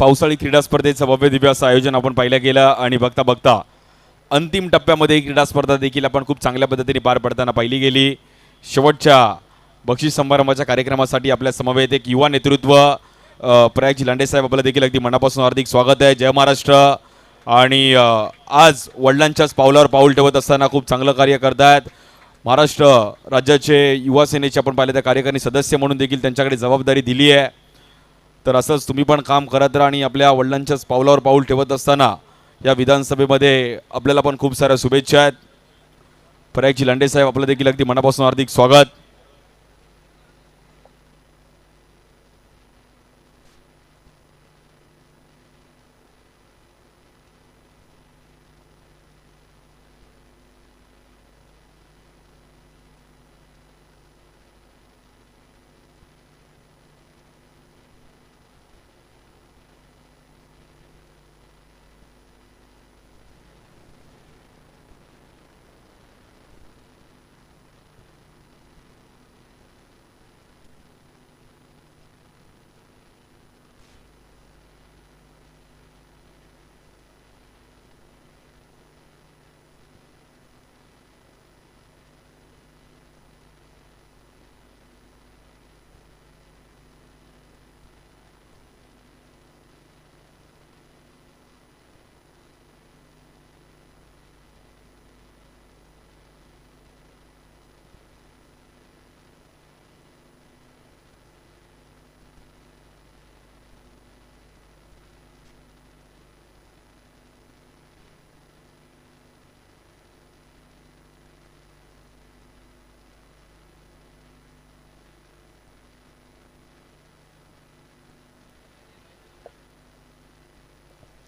पावसाळी क्रीडा स्पर्धेचं भव्य दिव्य असं आयोजन आपण पाहिलं गेलं आणि बघता बघता अंतिम टप्प्यामध्ये ही क्रीडा स्पर्धा देखील आपण खूप चांगल्या पद्धतीने पार पडताना पाहिली गेली. शेवटच्या बक्षीस समारंभाच्या कार्यक्रमासाठी आपल्या समवेत एक युवा नेतृत्व प्रयागजी लांडेसाहेब आपलं देखील अगदी मनापासून हार्दिक स्वागत आहे. जय महाराष्ट्र. आणि आज वडिलांच्याच पावलावर पाऊल ठेवत असताना खूप चांगलं कार्य करतायत. महाराष्ट्र राज्याचे युवा सेनेचे आपण पाहिले त्या कार्यकारिणी सदस्य म्हणून देखील त्यांच्याकडे जबाबदारी दिली आहे. तर असंच तुम्ही पण काम करत राहा आणि आपल्या वडिलांच्याच पावलावर पाऊल ठेवत असताना या विधानसभेमध्ये आपल्याला पण खूप साऱ्या शुभेच्छा आहेत. प्रयागजी लांडे साहेब आपलं देखील अगदी मनापासून हार्दिक स्वागत.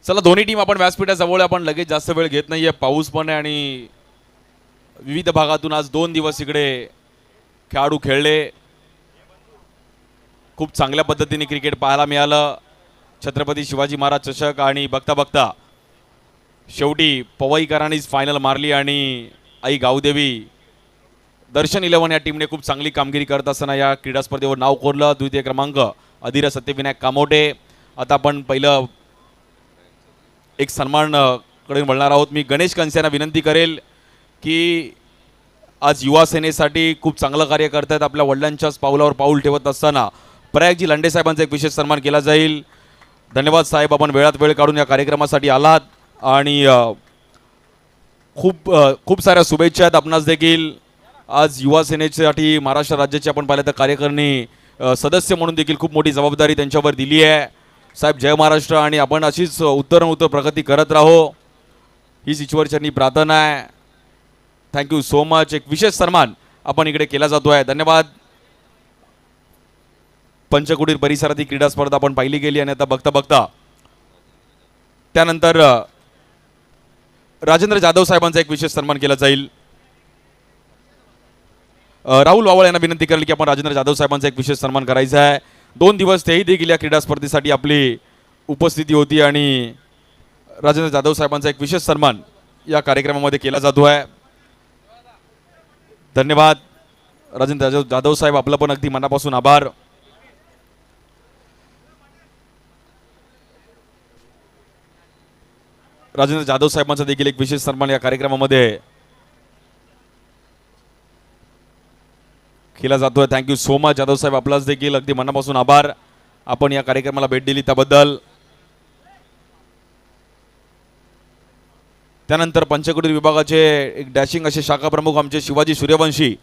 चला दोन्ही टीम आपण व्यासपीठाजवळ आपण लगेच जास्त वेळ घेत नाहीये. पाऊस पण आहे आणि विविध भागातून आज दोन दिवस इकडे खेळाडू खेळले. खूप चांगल्या पद्धतीने क्रिकेट पाहायला मिळालं. छत्रपती शिवाजी महाराज चषक आणि बघता बघता शेवटी पवईकरांनीच फायनल मारली आणि आई गावदेवी दर्शन इलेव्हन या टीमने खूप चांगली कामगिरी करत असताना या क्रीडा स्पर्धेवर नाव कोरलं. द्वितीय क्रमांक अधिरा सत्यविनायक कामोटे. आता आपण पहिलं एक सन्मानकडे वळणार आहोत. मी गणेश कंस यांना विनंती करेल की आज युवा सेनेसाठी खूप चांगलं कार्य करतायत. आपल्या वडिलांच्याच पावलावर पाऊल ठेवत असताना प्रयागजी लांडे साहेबांचा एक विशेष सन्मान केला जाईल. धन्यवाद साहेब आपण वेळात वेळ काढून या कार्यक्रमासाठी आलात. आणि खूप खूप साऱ्या शुभेच्छा आहेत आपणास देखील. आज युवा सेनेसाठी महाराष्ट्र राज्याचे आपण पाहिलं तर कार्यकारिणी सदस्य म्हणून देखील खूप मोठी जबाबदारी त्यांच्यावर दिली आहे. साहेब जय महाराष्ट्र. आणि आपण अशीच उत्तर उत्तर प्रगती करत राहो. हीच ईश्वरचरणी प्रार्थना आहे. थँक्यू सो मच एक विशेष सन्मान आपण इकडे केला जातो आहे. धन्यवाद. पंचकुटीर परिसरातील क्रीडा स्पर्धा आपण पाहिली गेली आणि आता बघता बघता त्यानंतर राजेंद्र जाधव साहेबांचा एक विशेष सन्मान केला जाईल. राहुल वावळ यांना विनंती करेल की आपण राजेंद्र जाधव साहेबांचा एक विशेष सन्मान करायचा आहे. दोन दिवस तेही देखील या क्रीडा स्पर्धेसाठी आपली उपस्थिती होती आणि राजेंद्र जाधव साहेबांचा एक विशेष सन्मान या कार्यक्रमामध्ये केला जातो आहे. धन्यवाद. राजेंद्र जाधव जाधव साहेब आपलं पण अगदी मनापासून आभार. राजेंद्र जाधव साहेबांचा देखील एक विशेष सन्मान या कार्यक्रमामध्ये केला जातोय. Thank you so much Jadhav साहेब. आपलाच देखील अगदी मनापासून आभार. आपण या कार्यक्रमाला भेट दिली त्याबद्दल. त्यानंतर पंचकुटीर विभागाचे एक डॅशिंग असे शाखा प्रमुख आमचे शिवाजी सूर्यवंशी.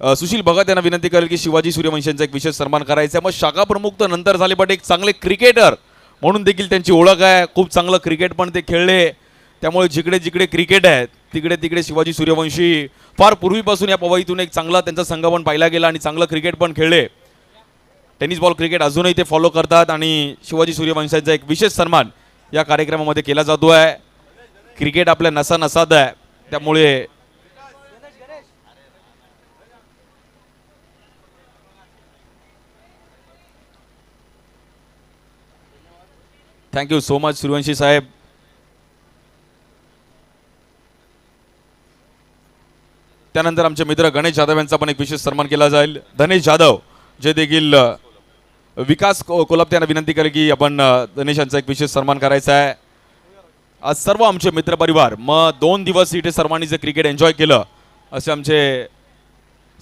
सुशील भगत यांना विनंती करेल की शिवाजी सूर्यवंशींचा एक विशेष सन्मान करायचा आहे. मग शाखा प्रमुख तर नंतर झाले पण एक चांगले क्रिकेटर म्हणून देखील त्यांची ओळख आहे. खूप चांगलं क्रिकेट पण ते खेळले. त्यामुळे जिकडे जिकडे क्रिकेट आहेत तिकडे तिकडे शिवाजी सूर्यवंशी. फार पूर्वीपासून या पवईतून एक चांगला त्यांचा संघ पण पाहिला गेला आणि चांगलं क्रिकेट पण खेळले. टेनिस बॉल क्रिकेट अजूनही ते फॉलो करतात आणि शिवाजी सूर्यवंशांचा एक विशेष सन्मान या कार्यक्रमामध्ये केला जातो आहे. क्रिकेट आपल्या नसा नसाद आहे. त्यामुळे thank you so much Suryavanshi साहेब. त्यानंतर आमचे मित्र गणेश जाधव यांचा पण एक विशेष सन्मान केला जाईल. धनेश जाधव जे देखील विकास को- कोलपते यांना विनंती करेल की आपण अ, गणेश यांचा एक विशेष सन्मान करायचा आहे. आज सर्व आमचे मित्रपरिवार मग दोन दिवस इथे सर्वांनी जे क्रिकेट एन्जॉय केलं असे आमचे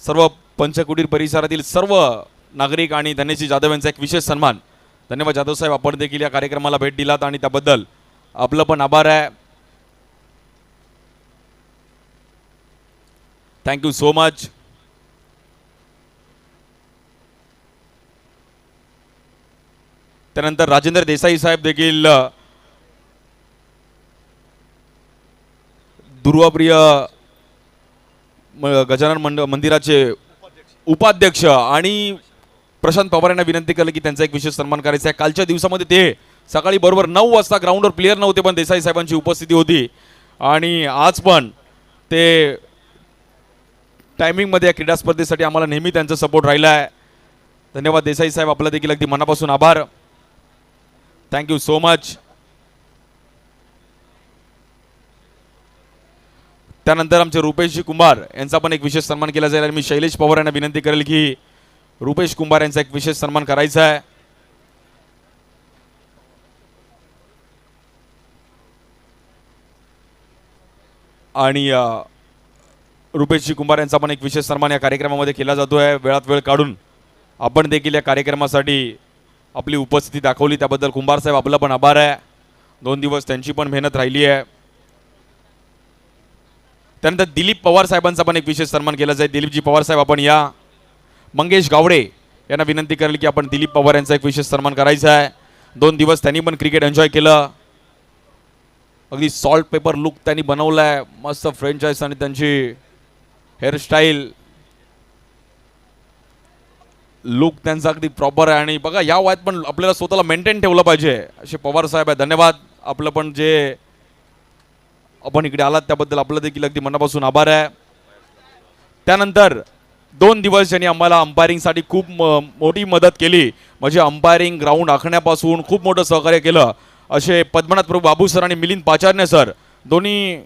सर्व पंचकुटीर परिसरातील सर्व नागरिक आणि धनेशी जाधव यांचा एक विशेष सन्मान. धन्यवाद जाधव साहेब आपण देखील या कार्यक्रमाला भेट दिलात आणि त्याबद्दल आपलं पण आभार आहे. थँक्यू सो मच त्यानंतर राजेंद्र देसाई साहेब देखील दुर्वाप्रिय गजानन मंड मंदिराचे उपाध्यक्ष आणि प्रशांत पवार यांना विनंती केलं की त्यांचा एक विशेष सन्मान करायचा आहे. कालच्या दिवसामध्ये ते सकाळी बरोबर नऊ वाजता ग्राउंडवर प्लेयर नव्हते पण देसाई साहेबांची उपस्थिती होती. आणि आज पण ते टायमिंगमध्ये या क्रीडा स्पर्धेसाठी आम्हाला नेहमी त्यांचा सपोर्ट राहिला आहे. धन्यवाद देसाई साहेब आपला देखील अगदी मनापासून आभार. थँक्यू सो मच त्यानंतर आमचे रुपेशजी कुंभार यांचा पण एक विशेष सन्मान केला जाईल आणि मी शैलेश पवार यांना विनंती करेल की रुपेश कुंभार यांचा एक विशेष सन्मान करायचा आहे. आणि रुपेशजी कुंभार यांचा पण एक विशेष सन्मान या कार्यक्रमामध्ये केला जातो आहे वेळात वेळ काढून आपण देखील या कार्यक्रमासाठी आपली उपस्थिती दाखवली. त्याबद्दल कुंभार साहेब पण आभार आहे. दोन दिवस त्यांची पण मेहनत राहिली आहे. त्यानंतर दिलीप पवार साहेबांचा पण एक विशेष सन्मान केला जाईल. दिलीपजी पवार साहेब आपण या. मंगेश गावडे यांना विनंती करेल की आपण दिलीप पवार यांचा एक विशेष सन्मान करायचा आहे. दोन दिवस त्यांनी पण क्रिकेट एन्जॉय केलं. अगदी सॉल्ट पेपर लुक त्यांनी बनवला आहे मस्त फ्रेंचाईज आणि त्यांची हेअरस्टाईल. लुक त्यांचा अगदी प्रॉपर आहे आणि बघा या वयात पण आपल्याला स्वतःला मेंटेन ठेवलं पाहिजे. असे पवार साहेब आहे धन्यवाद. आपलं पण जे आपण इकडे आलात त्याबद्दल आपलं देखील अगदी मनापासून आभार आहे. त्यानंतर दोन दिवस ज्यांनी आम्हाला अंपायरिंगसाठी खूप मोठी मदत केली. म्हणजे अंपायरिंग ग्राउंड आखण्यापासून खूप मोठं सहकार्य केलं. असे पद्मनाथ प्रभू बाबू सर आणि मिलिंद पाचारणे सर दोन्ही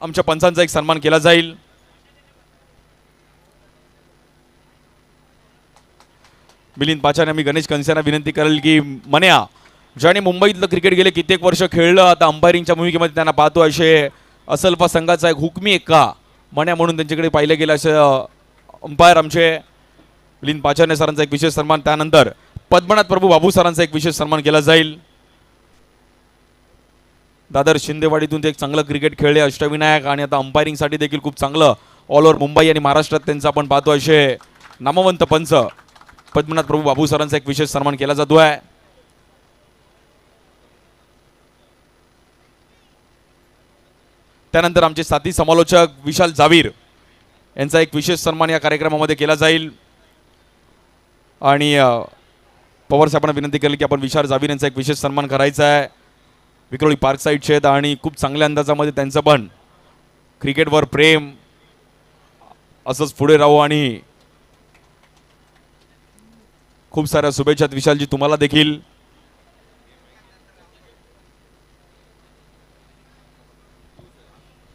आमच्या पंचांचा एक सन्मान केला जाईल. मिलिंद पाचारणे मी गणेश कंसेना विनंती करेल की मन्या ज्याने मुंबईतलं क्रिकेट गेले कित्येक वर्ष खेळलं आता अंपायरिंगच्या भूमिकेमध्ये त्यांना पाहतो असे असल्फा संघाचा एक हुकमी एक का? मन्या म्हणून त्यांच्याकडे पाहिलं गेलं असं अंपायर आमचे मिलिंद पाचारणे सरांचा एक विशेष सन्मान. त्यानंतर पद्मनाथ प्रभू बाबू सरांचा एक विशेष सन्मान केला जाईल. दादर शिंदेवाडीतून ते एक चांगलं क्रिकेट खेळले अष्टविनायक आणि आता अंपायरिंगसाठी देखील खूप चांगलं ऑल ओव्हर मुंबई आणि महाराष्ट्रात त्यांचं आपण पाहतो असे नामवंत पंच. पद्मनाथ प्रभू बाबू सरांचा एक विशेष सन्मान केला जातो आहे. त्यानंतर आमचे साथी समालोचक विशाल जावीर यांचा एक विशेष सन्मान या कार्यक्रमामध्ये केला जाईल. आणि पवार साहेबांना विनंती केली की आपण विशाल जावीर यांचा एक विशेष सन्मान करायचा आहे. विक्रोळी पार्क साईडचे आहेत आणि खूप चांगल्या अंदाजामध्ये त्यांचं पण क्रिकेटवर प्रेम असंच पुढे राहू आणि खूप साऱ्या शुभेच्छा विशालजी तुम्हाला देखील.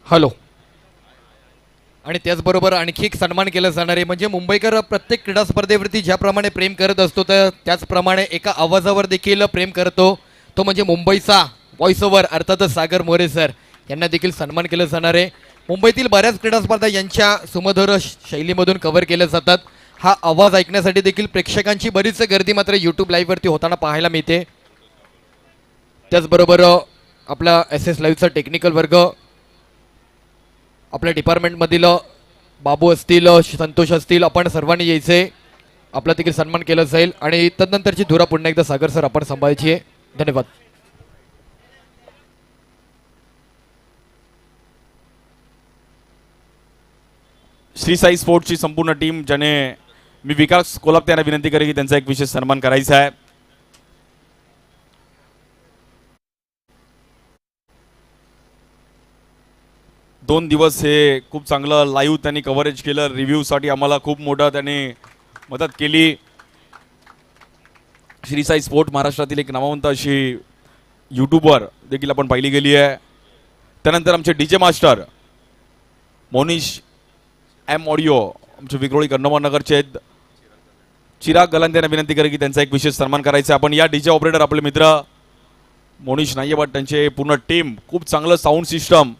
हॅलो आणि त्याचबरोबर आणखी एक सन्मान केला जाणार आहे. म्हणजे मुंबईकर प्रत्येक क्रीडा स्पर्धेवरती ज्याप्रमाणे प्रेम करत असतो तर त्याचप्रमाणे एका आवाजावर देखील प्रेम करतो. तो म्हणजे मुंबईचा व्हॉइस ओव्हर अर्थातच सागर मोरे सर. यांना देखील सन्मान केलं जाणार आहे. मुंबईतील बऱ्याच क्रीडा स्पर्धा यांच्या सुमधुर शैलीमधून कव्हर केल्या जातात. हा आवाज ऐकण्यासाठी देखील प्रेक्षकांची बरीच गर्दी मात्र यूट्यूब लाईव्हवरती होताना पाहायला मिळते. त्याचबरोबर आपला एस एस लाईव्हचा टेक्निकल वर्ग आपल्या डिपार्टमेंटमधील बाबू असतील संतोष असतील आपण सर्वांनी यायचे. आपला देखील सन्मान केला जाईल आणि तदनंतरची धुरा पुन्हा एकदा सागर सर आपण सांभाळायची आहे. धन्यवाद. श्री साई स्पोर्ट्सची संपूर्ण टीम ज्याने मी विकास कोलापते यांना विनंती करेन की त्यांचा एक विशेष सन्मान करायचा आहे. दोन दिवस हे खूप चांगलं लाईव्ह त्यांनी कव्हरेज केलं. रिव्ह्यूसाठी आम्हाला खूप मोठं त्यांनी मदत केली. श्री साई स्पोर्ट महाराष्ट्रातील एक नामवंत अशी यूट्यूबवर देखील आपण पाहिली गेली आहे. त्यानंतर आमचे D J master Monish M audio आमचे विक्रोळी कन्नमनगरचे आहेत. चिराग गलांत यांना विनंती करेल की त्यांचा एक विशेष सन्मान करायचा आहे. आपण या डीजे ऑपरेटर आपले मित्र मोनिश नाहीये बट त्यांचे पूर्ण टीम खूप चांगलं साऊंड सिस्टम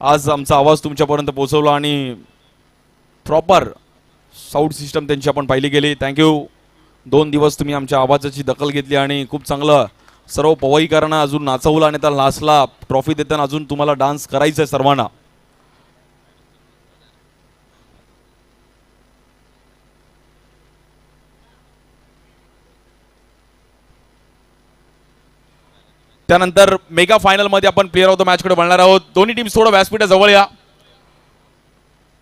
आज आमचा आवाज तुमच्यापर्यंत पोहोचवला आणि प्रॉपर साऊंड सिस्टम त्यांची आपण पाहिली गेली. थँक्यू दोन दिवस तुम्ही आमच्या आवाजाची दखल घेतली आणि खूप चांगलं सर्व पवईकरांना अजून नाचवलं आणि त्या नाचला ट्रॉफी देताना अजून तुम्हाला डान्स करायचा आहे सर्वांना. त्यानंतर मेगा फायनलमध्ये आपण प्लेअर ऑफ द मॅचकडे बनणार आहोत. दोन्ही टीम थोडं व्यासपीठा जवळ या.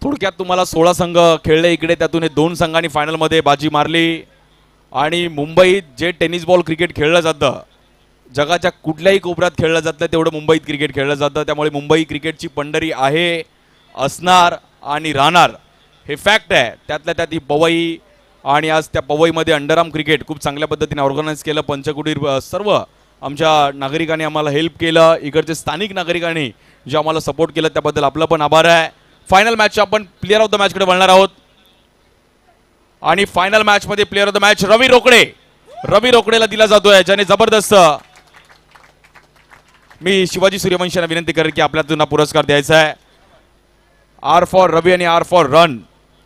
थोडक्यात तुम्हाला सोळा संघ खेळले इकडे त्यातून हे दोन संघांनी फायनलमध्ये बाजी मारली. आणि मुंबईत जे टेनिस बॉल क्रिकेट खेळलं जातं जगाच्या कुठल्याही कोपऱ्यात खेळलं जातं तेवढं मुंबईत क्रिकेट खेळलं जातं. त्यामुळे मुंबई क्रिकेटची पंढरी आहे असणार आणि राहणार. हे फॅक्ट आहे. त्यातल्या त्यात ही पवई आणि आज त्या पवईमध्ये अंडरआर्म क्रिकेट खूप चांगल्या पद्धतीने ऑर्गनाईज केलं. पंचकुटीर सर्व आमच्या नागरिकांनी आम्हाला हेल्प केलं. इकडचे स्थानिक नागरिकांनी जे आम्हाला सपोर्ट केलं त्याबद्दल आपलं पण आभार आहे. फायनल मॅच आपण प्लेअर ऑफ द मॅचकडे वळणार आहोत. आणि फायनल मॅचमध्ये player of the match Ravi Rokade. Ravi रोकडेला दिला जातोय ज्याने जबरदस्त मी शिवाजी सूर्यवंशी यांना विनंती करेन की आपल्याला त्यांना पुरस्कार द्यायचा आहे. आर फॉर रवी आणि आर फॉर रन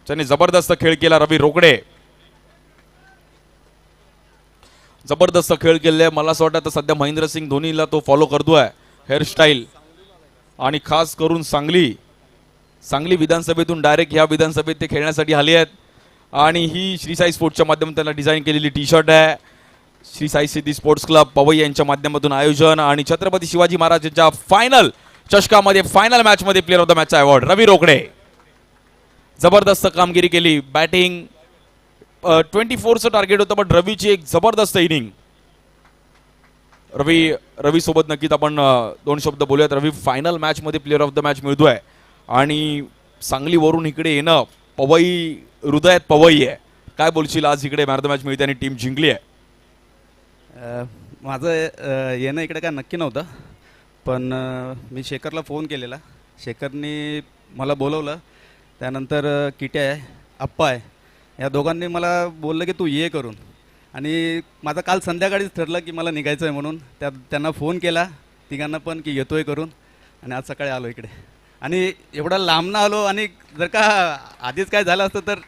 ज्याने जबरदस्त खेळ केला रवी रोकडे. जबरदस्त खेळ केले मला असं वाटतं आता सध्या महेंद्रसिंग धोनीला तो फॉलो करतो आहे हेअरस्टाईल आणि खास करून सांगली. सांगली विधानसभेतून डायरेक्ट ह्या विधानसभेत ते खेळण्यासाठी आले आहेत. आणि ही श्री साई स्पोर्ट्सच्या माध्यमातून त्यांना डिझाईन केलेली टी शर्ट आहे. श्री साई सिद्धी स्पोर्ट्स क्लब पवई यांच्या माध्यमातून आयोजन. आणि छत्रपती शिवाजी महाराज यांच्या फायनल चषकामध्ये फायनल मॅचमध्ये प्लेअर ऑफ द मॅचचा अवॉर्ड रवी रोकडे. जबरदस्त कामगिरी केली. बॅटिंग ट्वेंटी फोरचं टार्गेट होतं पण रवीची एक जबरदस्त इनिंग रवी रवी सोबत नक्कीच आपण दोन शब्द बोलूयात. रवी फायनल मॅचमध्ये प्लेअर ऑफ द मॅच मिळतोय. आणि सांगलीवरून इकडे येणं पवई हृदयात पवई आहे. काय बोलशील? आज इकडे मॅन ऑफ द मॅच मिळते आणि टीम जिंकली आहे. माझं येणं इकडे काय नक्की नव्हतं. पण मी शेखरला फोन केलेला. शेखरनी मला बोलवलं. त्यानंतर किट्या आहे आप्पा आहे. या दोघांनी मला बोललं की तू ये करून. आणि माझं काल संध्याकाळीच ठरलं की मला निघायचं आहे म्हणून. त्या त्यांना फोन केला. तिघांना पण की येतोय करून. आणि आज सकाळी आलो इकडे. आणि एवढा लांबनं आलो आणि जर का आधीच काय झालं असतं तर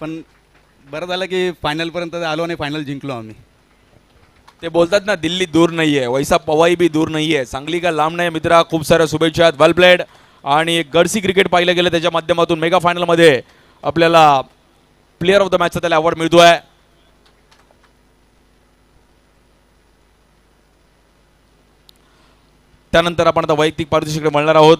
पण बरं झालं की फायनलपर्यंत आलो आणि फायनल जिंकलो आम्ही. ते बोलतात ना दिल्ली दूर नाही आहे वैसा पवाई बी दूर नाही आहे सांगली का लांब नाही मित्रा. खूप साऱ्या शुभेच्छा आहेत. वेल प्लेड आणि गडसी क्रिकेट पाहिलं गेलं त्याच्या माध्यमातून. मेगा फायनलमध्ये आपल्याला प्लेअर ऑफ द मॅचचा त्याला अवॉर्ड मिळतोय. त्यानंतर आपण आता वैयक्तिक पारितोषिकडे म्हणणार आहोत.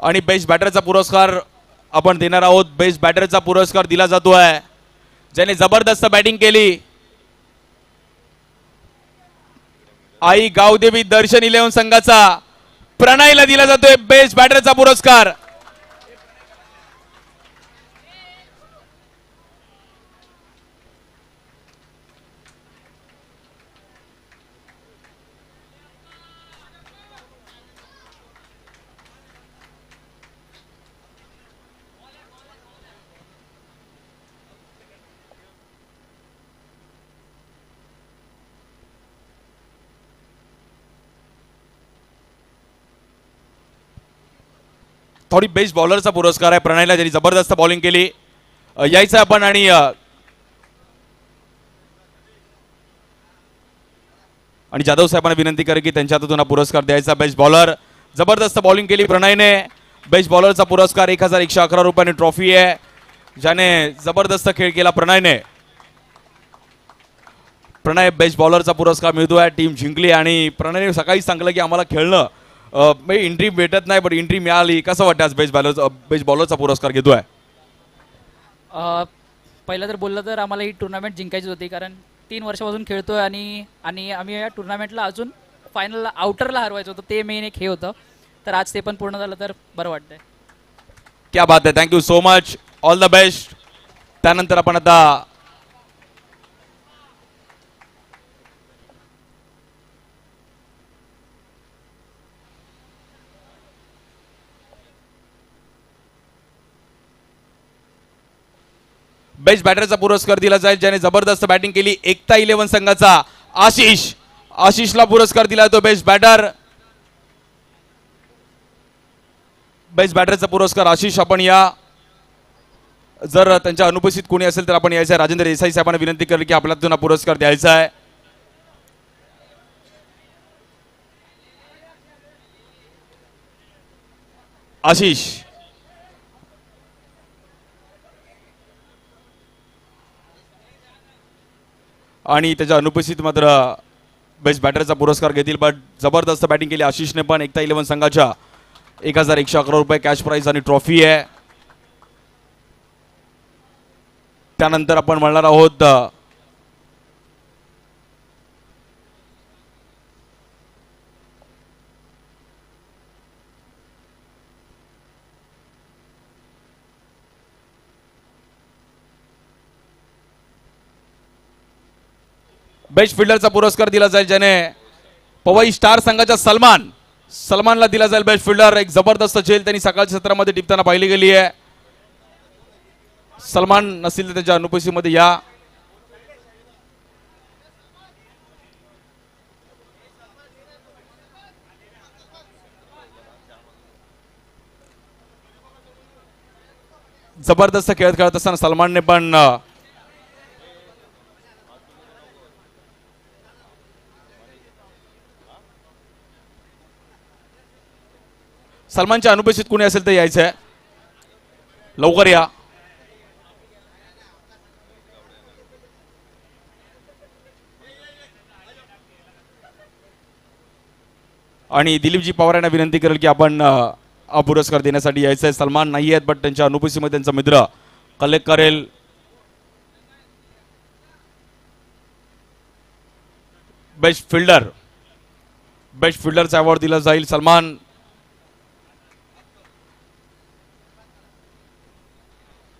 आणि बेस्ट बॅटरचा पुरस्कार आपण देणार आहोत. बेस्ट बॅटरचा पुरस्कार दिला जातो आहे ज्याने जबरदस्त बॅटिंग केली. आई गावदेवी दर्शन इलेव्हन संघाचा प्रणयला दिला जातोय बेस्ट बॅटरचा पुरस्कार. थोडी बेस्ट बॉलरचा पुरस्कार आहे. प्रणयला ज्यांनी जबरदस्त बॉलिंग केली. यायचं आपण आणि आणि जाधव साहेबांना विनंती करेन की त्यांच्या हातून हा पुरस्कार द्यायचा. बेस्ट बॉलर जबरदस्त बॉलिंग केली प्रणयने. बेस्ट बॉलरचा पुरस्कार एक हजार एकशे अकरा रुपयाने ट्रॉफी आहे. ज्याने जबरदस्त खेळ केला प्रणयने. प्रणय बेस्ट बॉलरचा पुरस्कार मिळतो आहे टीम जिंकली आणि प्रणयने सकाळी सांगलं की आम्हाला खेळणं. एंट्री भेटत नाही बट एंट्री मिळाली. कसं वाटतं आज बेस्ट बॉलर बेस्ट बॉलरचा पुरस्कार घेतोय? अ, पहिलं तर बोललं तर आम्हाला ही टुर्नामेंट जिंकायची होती कारण तीन वर्षापासून खेळतोय आणि आणि आम्ही या टुर्नामेंटला अजून फायनलला आउटरला हरवायचं होतं. ते मेन एक हे होतं. तर आज ते पण पूर्ण झालं तर बरं वाटतंय. क्या बात आहे. Thank you so much all the best त्यानंतर आपण आता बेस्ट बॅटरचा पुरस्कार दिला जाईल ज्याने जबरदस्त बॅटिंग केली. एकता इलेव्हन संघाचा आशिष. आशिषला पुरस्कार दिला जातो बेस्ट बॅटर बेस्ट बॅटरचा पुरस्कार आशिष आपण या. जर त्यांच्या अनुपस्थित कोणी असेल तर आपण यायचं आहे. राजेंद्र देसाई साहेबांना विनंती करेल की आपल्याला त्यांना पुरस्कार द्यायचा आहे. आशिष. आणि त्याच्या अनुपस्थित मात्र बेस्ट बॅटरचा पुरस्कार घेतील बट जबरदस्त बॅटिंग केली. आशिषने पण एकता इलेव्हन संघाच्या एक हजार एकशे अकरा रुपये कॅश प्राईज आणि ट्रॉफी आहे. त्यानंतर आपण म्हणणार आहोत बेस्ट फिल्डरचा पुरस्कार दिला जाईल ज्याने पवई स्टार संघाचा सलमान सलमानला दिला जाईल बेस्ट फिल्डर एक जबरदस्त झेल त्यांनी सकाळच्या सत्रामध्ये टिपताना पाहिली गेली आहे. सलमान नसतील तर त्याच्या अनुपस्थितीमध्ये या. जबरदस्त खेळत खेळत असताना सलमानने पण सलमानच्या अनुपस्थित कोणी असेल तर यायचं आहे लवकर या. आणि दिलीपजी पवार यांना विनंती करेल की आपण हा पुरस्कार देण्यासाठी यायचं आहे सलमान नाही आहेत बट त्यांच्या अनुपस्थितीमध्ये त्यांचा मित्र कलेक्ट करेल. बेस्ट फिल्डर बेस्ट फिल्डरचा अवॉर्ड दिला जाईल. सलमान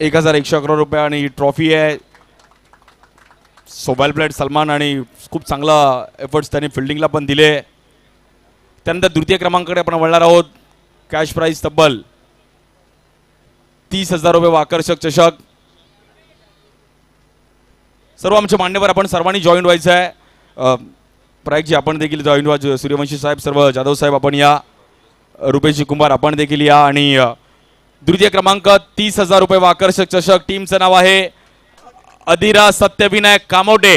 एक हजार एकशे अकरा रुपये आणि ही ट्रॉफी आहे. सोबाईल प्लेट सलमान आणि खूप चांगला एफर्ट्स त्यांनी फिल्डिंगला पण दिले. त्यानंतर द्वितीय क्रमांकाकडे आपण वळणार आहोत. कॅश प्राईज तब्बल. तीस हजार रुपये व आकर्षक चषक. सर्व आमच्या मान्यवर आपण सर्वांनी जॉईन व्हायचं आहे. अ, आपण देखील जॉईन व्हा. सूर्यवंशी साहेब सर्व जाधव साहेब आपण या. रुपेशजी कुंभार आपण देखील या. आणि द्वितीय क्रमांक तीस हजार रुपये व आकर्षक चषक. टीमचं नाव आहे अधिरा सत्यविनायक कामोटे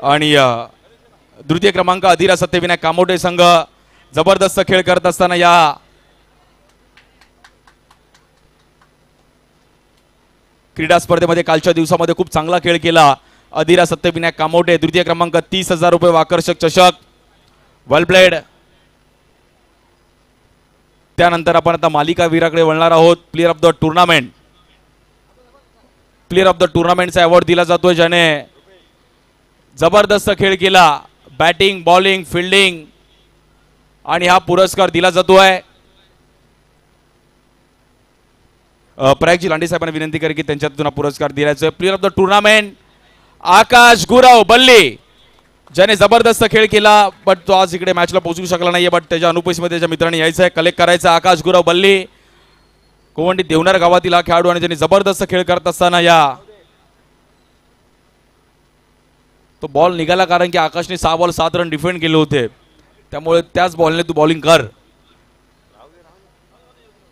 आणि द्वितीय क्रमांक अधिरा सत्यविनायक कामोटे संघ जबरदस्त खेळ करत असताना या क्रीडा स्पर्धेमध्ये कालच्या दिवसामध्ये खूप चांगला खेळ केला. अधिरा सत्यविनायक कामोटे द्वितीय क्रमांक तीस हजार रुपये आकर्षक चषक वेल प्लेड त्यानंतर आपण आता मालिका वीराकडे वळणार आहोत. Player of the tournament player of the टुर्नामेंटचा award दिला जातोय ज्याने. जबरदस्त खेळ केला. बॅटिंग बॉलिंग फिल्डिंग आणि हा पुरस्कार दिला जातोय. प्रयागजी लांडे साहेबांना विनंती करेल की त्यांच्यातून पुरस्कार दिल्याचं player of the tournament Akash Gurav Balli. ज्याने जबरदस्त खेळ केला बट तो आज इकडे मॅचला पोहोचू शकला नाहीये बट त्याच्या अनुपस्थितीमध्ये त्याच्या मित्रांनी यायचं आहे कलेक्ट करायचं आकाश गुराव बल्ली. कोवंडी देवनार गावातील हा खेळाडू आणि ज्यांनी जबरदस्त खेळ करत असताना या. तो बॉल निघाला कारण की आकाशने सहा बॉल सात रन डिफेंड केले होते. त्यामुळे त्याच बॉलने तू बॉलिंग कर.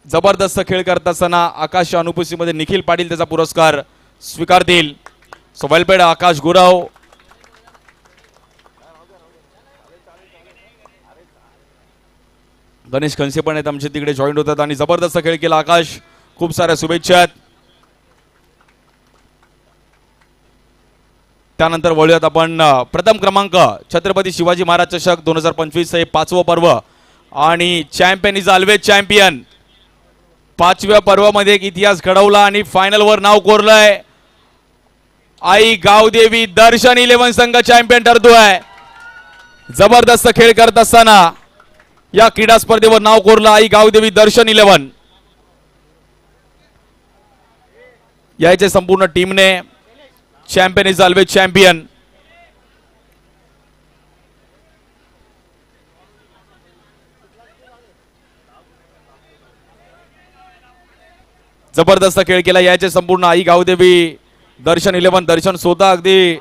जबरदस्त खेळ करत असताना आकाशच्या अनुपस्थितीमध्ये निखिल पाटील त्याचा पुरस्कार स्वीकारतील सो वेलपेड आकाश गुराव. गणेश खनसे पण आहेत आमचे तिकडे जॉईन होतात आणि जबरदस्त खेळ केला आकाश. खूप साऱ्या शुभेच्छा आहेत. त्यानंतर वळूयात आपण प्रथम क्रमांक छत्रपती शिवाजी महाराज चषक दोन हजार पंचवीस हे पाचवं पर्व. आणि चॅम्पियन इज ऑलवेज चॅम्पियन पाचव्या पर्वामध्ये एक इतिहास घडवला आणि फायनलवर नाव कोरलंय. आई गावदेवी दर्शन इलेव्हन संघ चॅम्पियन ठरतोय. जबरदस्त खेळ करत असताना या क्रीडा स्पर्धेवर नाव कोरलं आई गावदेवी दर्शन इलेव्हन. यायचे संपूर्ण टीमने चॅम्पियन इज ऑलवेज चॅम्पियन. जबरदस्त खेळ केला. याचे संपूर्ण आई गावदेवी दर्शन इलेव्हन दर्शन स्वतः अगदी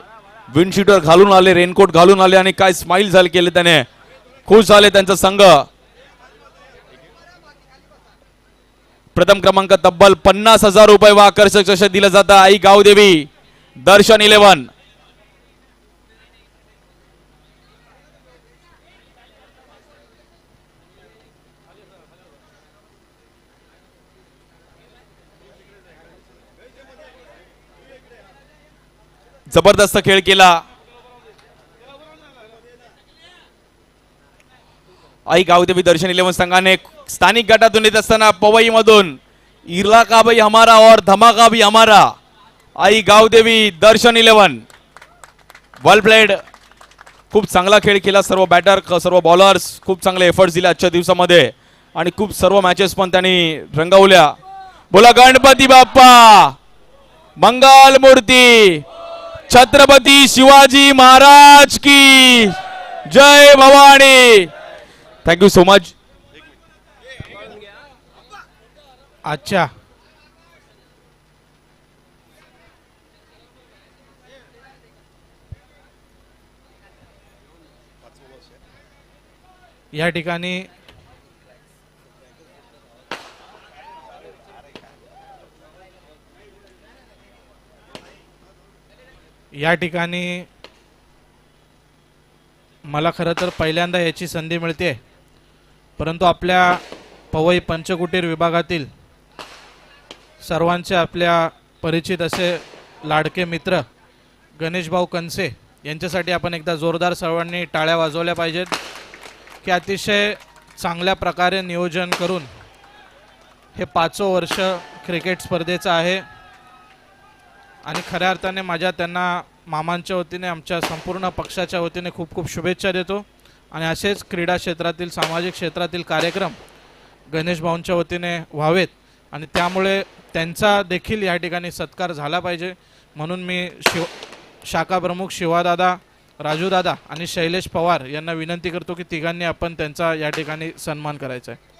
विंडशीटर घालून आले रेनकोट घालून आले आणि काय स्माईल झाले केले त्याने. खुश झाले त्यांचा संघ. प्रथम क्रमांक तब्बल पन्नास हजार रुपये व आकर्षक चषक दिलं जातं. आई गावदेवी दर्शन इलेव्हन. जबरदस्त खेळ केला. आई गावदेवी दर्शन इलेव्हन संघाने स्थानिक गटातून येत असताना पवई मधून इरला का भाई हमारा और धमाका भी हमारा. Aai Gavdevi Darshan eleven. Well played खूप चांगला खेळ केला सर्व बॅटर सर्व बॉलर्स खूप चांगले एफर्ट्स दिले आजच्या दिवसामध्ये. आणि खूप सर्व मॅचेस पण त्यांनी रंगवल्या. बोला गणपती बाप्पा. मंगल मूर्ती. छत्रपती शिवाजी महाराज की जय Bhavani. Thank you so much अच्छा. या ठिकाणी या ठिकाणी मला खरं तर पहिल्यांदा याची संधी मिळते परंतु आपल्या पवई पंचकुटीर विभागातील सर्वांचे आपल्या परिचित असे लाडके मित्र गणेशभाऊ कनसे यांच्यासाठी आपण एकदा जोरदार सर्वांनी टाळ्या वाजवल्या पाहिजेत की अतिशय चांगल्या प्रकारे नियोजन करून हे पाचवं वर्ष क्रिकेट स्पर्धेचं आहे. आणि खऱ्या अर्थाने माझ्या त्यांना मामांच्या वतीने आमच्या संपूर्ण पक्षाच्या वतीने खूप खूप शुभेच्छा देतो. आणि असेच क्रीडा क्षेत्रातील सामाजिक क्षेत्रातील कार्यक्रम गणेश भाऊंच्या वतीने व्हावेत. आणि त्यामुळे त्यांचा देखील या ठिकाणी सत्कार झाला पाहिजे. म्हणून मी शिव शाखा प्रमुख शिवादादा राजूदादा आणि शैलेश पवार यांना विनंती करतो की तिघांनी आपण त्यांचा या ठिकाणी सन्मान करायचा आहे.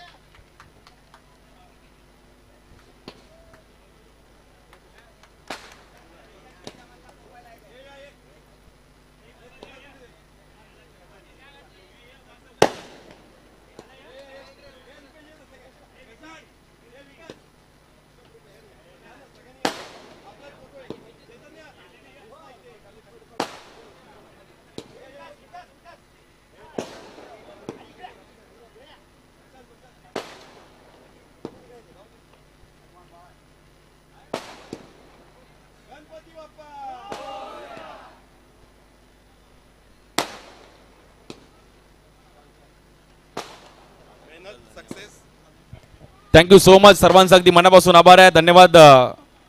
थँक्यू सो मच सर्वांचा अगदी मनापासून आभार आहे. धन्यवाद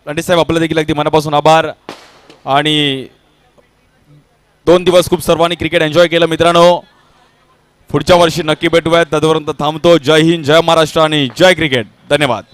रणजित साहेब आपलं देखील अगदी मनापासून आभार. आणि दोन दिवस खूप सर्वांनी क्रिकेट एन्जॉय केलं मित्रांनो. पुढच्या वर्षी नक्की भेटूयात. तोपर्यंत थांबतो. जय हिंद जय महाराष्ट्र आणि जय क्रिकेट. धन्यवाद.